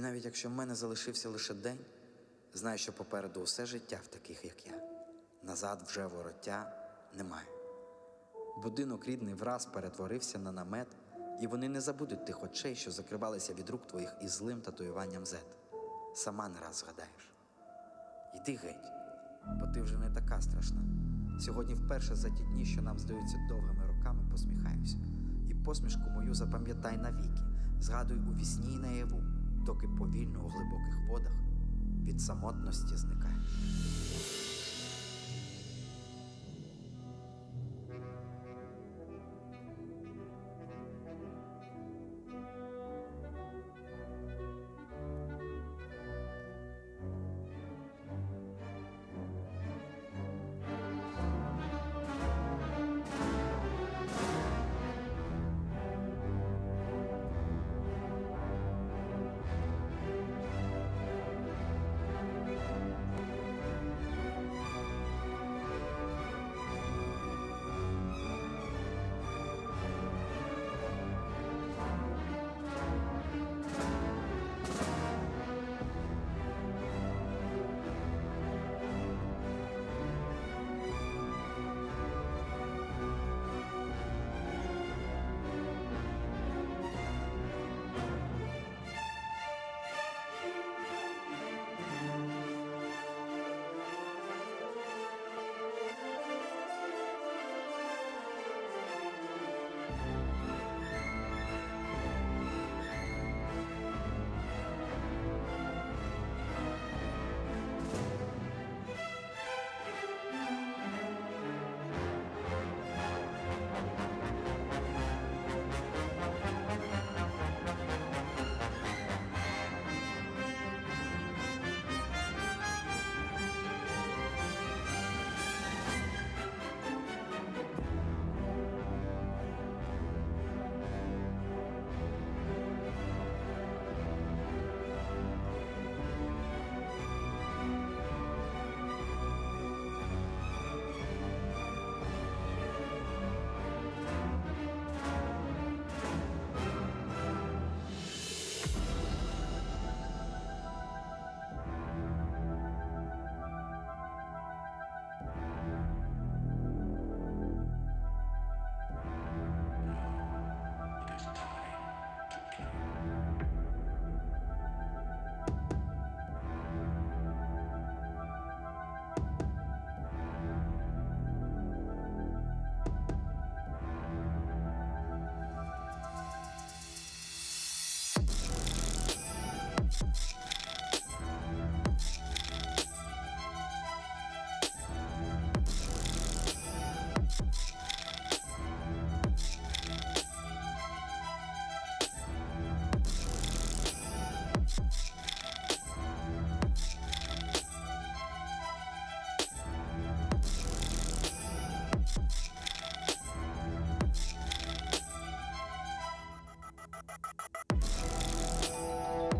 І навіть якщо в мене залишився лише день, знаю, що попереду усе життя в таких, як я. Назад вже вороття немає. Будинок рідний враз перетворився на намет, і вони не забудуть тих очей, що закривалися від рук твоїх із злим татуюванням зет. Сама не раз згадаєш. Йди геть, бо ти вже не така страшна. Сьогодні вперше за ті дні, що нам здаються довгими роками, посміхаюся. І посмішку мою запам'ятай навіки, згадуй у вісні й наяву, доки повільно у глибоких водах від самотності зникає.